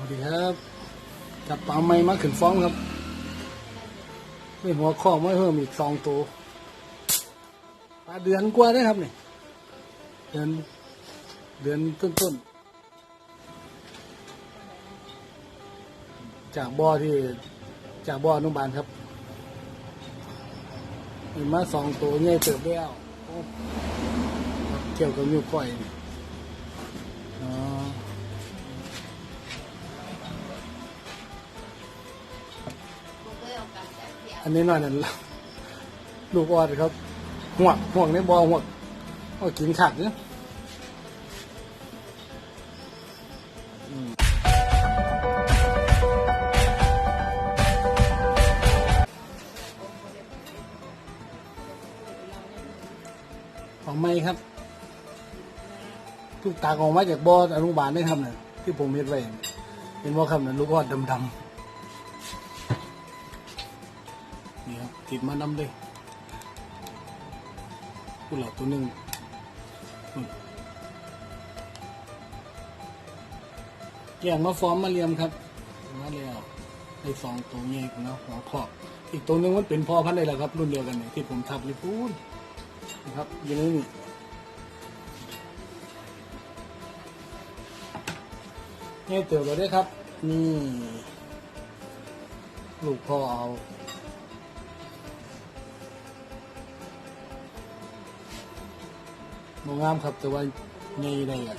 วัสดีครับจับปลาไม้มาขึ้นฟ้องครับไม่หัวข้อไม่เพิ่มอีกสองตัวปลาเดือนกว่าได้ครับนี่เดือนเดือนต้นๆจากบ่อที่จากบ่อนุบาลครับมีมาสองตัวใหญ่เติบแล้วเกี่ยวกับนิ้วก้อยนี่อ๋อ อันนี้น่อยนั่นละลูกออดครับห่วงห่วงในบอห่วงก็กินขัดเนี่ยของไม่ครับ ทุกตากออกมาจากบออนุบาลได้ครับเนี่ยที่ผมเห็นไว้เห็นว่าครับเนี่ยลูกออดดำๆ นี่ครับติดมานำเลยกูเหล่าตัวหนึ่งอืมแยกมาฟอร์มมาเรียมครับมาแล้วได้สองตัวใหญ่ของเราหัวขอบอีกตัวหนึ่งมันเป็นพ่อพันธุ์ได้แล้วครับ รุ่นเดียวกันเนี่ยที่ผมทับเลยพูดนะครับอยังนี้นี่ใหญ่เติบแล้วด้วยครับ นี่ ลูกพ่อเอา มงามครับ แต่ว่าใหญ่ได้อะ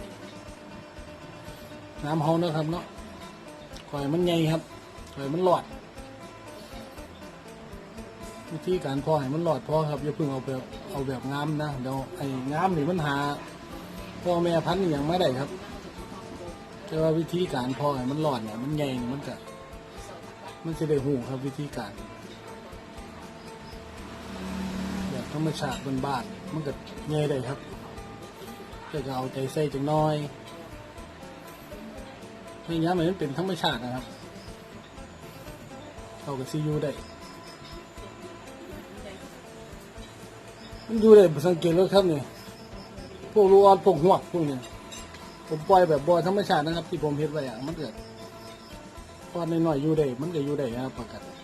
น้ำเฮานะครับเนาะข่อยมันใหญ่ครับข่อยมันหลอด วิธีการพอให้มันหลอดพอครับอย่าเพิ่งเอาแบบเอาแบบงามนะเดี๋ยวไอ้งามนี่มันหาพ่อแม่พันธุ์อย่างไม่ได้ครับแต่ว่าวิธีการพอให้มันหลอดเนี่ยมันใหญ่นี่มันจะมันจะได้หูครับวิธีการแบบธรรมชาติบ้านๆมันก็ใหญ่ได้ครับ ก็จะเอาใจใส่จังน้อยไม่งั้นมันเป็นธรรมชาตินะครับเรากับซียูได้มันอยู่ได้สังเกตแล้วครับเนี่ยพวกลูกออดพวกหวกพวกเนี่ยผมปล่อยแบบบ่อธรรมชาตินะครับ ที่ผมเห็นไว้อะมันเกิดพอดน้อยๆอยู่ได้มันก็อยู่ได้นะครับประกัน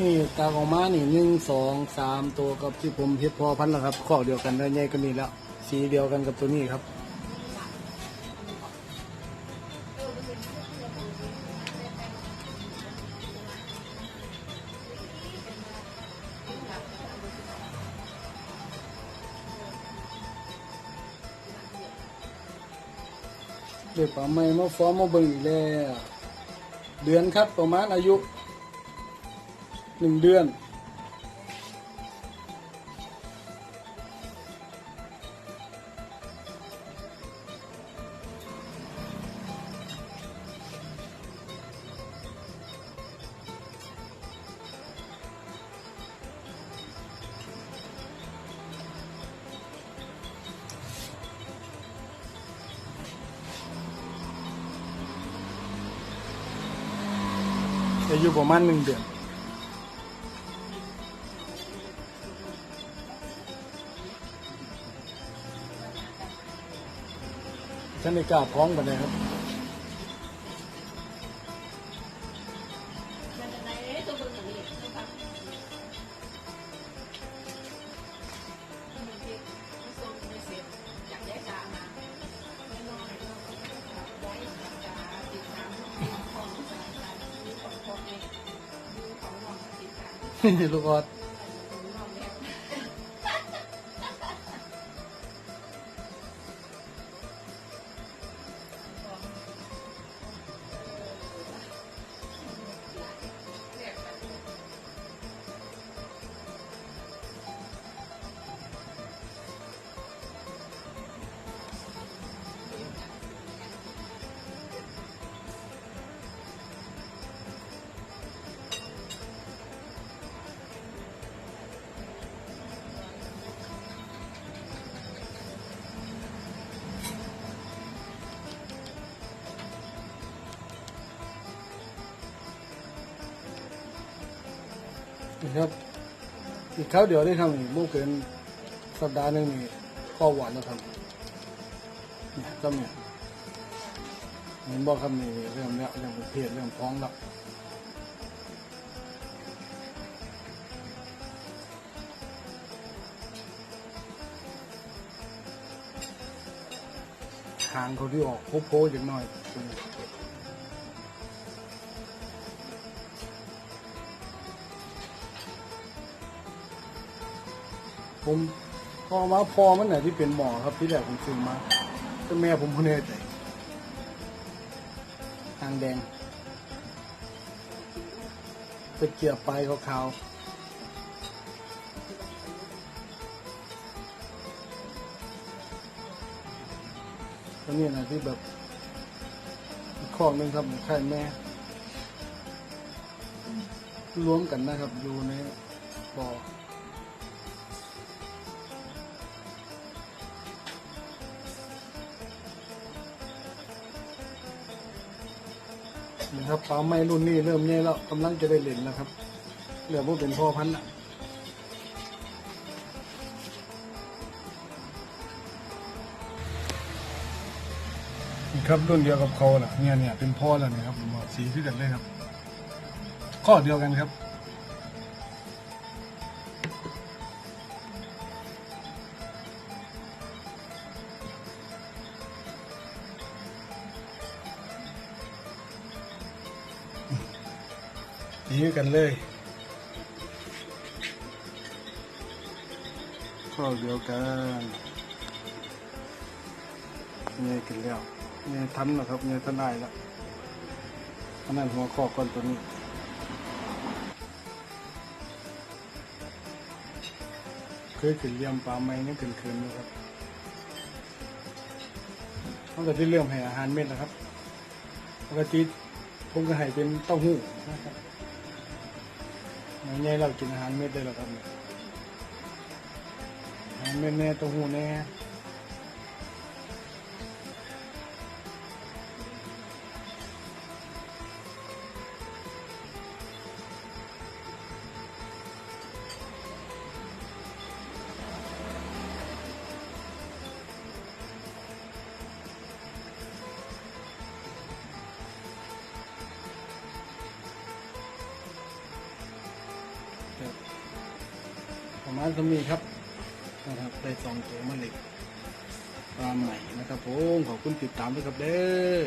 นี่ตาของม้านี่หนึ่งสองสามตัวกับที่ผมเห็ดพอพันธุ์แล้วครับข้อเดียวกันได้ใหญ่กันนี่แล้ว สีเดียวกันกับตัวนี้ครับ เด็กป่าไม้มาฟ้อมมาเบิ่งอีกแล้วเดือนครับประมาณอายุ หนึ่งเดือนอายุประมาณหนึ่งเดือน ฉันไม่กล้าพ้องกันเลยครับลูกออด นี่ครับ อีกคราวเดียวได้ทำอีกโมเกินสัปดาห์หนึงนี่ก็หวานแล้วครับเนี่ยก็เนี่ยเห็นบอกครับนี่เรื่องเนี้ยเรื่องเภทเรื่องท้องแล้วหางเขาที่ออกโค้งๆอย่างน้อย ผมพอมาพอมันไหนที่เป็นหมอครับที่แรกผมซื้อมาแต่แม่ผมคนนี้ใจทางแดงตะเกียบปลายขาวๆแล้วนี่นะที่แบบข้อหนึงครับไข่แม่รวมกันนะครับอยู่ในบ่อ นะครับปลาไม้รุ่นนี้เริ่มใหญ่แล้วกำลังจะได้เล่นนะครับเหลือพวกเป็นพ่อพันธุ์ละนะครับรุ่นเดียวกับเขาแหละเนี่ยเนี่ยเป็นพ่อแล้วนะครับผมอสีที่กันเลยครับ ข้อเดียวกันครับ สีกันเลย ข้อเดียวกันเนี่ยกินแล้วเนี่ยทันแล้วครับเนี่ยทันได้แล้วอันนั้นหัวข้อก่อนตัวนี้เคยขึ้นเลี้ยมปลาไม้เนี่ยขึ้นคืนนะครับตั้งแต่ที่เริ่มให้อาหารเม็ดนะครับปกติผมก็ให้เป็นเต้าหู้นะครับ ไม่ใช่เรากินอาหารเม็ดได้หรอครับอาหารเม็ดแน่ตัวหูแน่ ประมาณสมีครับนะครับได้สองตัวมะเหล็กปลาใหม่นะครับผมขอบคุณติดตามด้วยครับเด้อ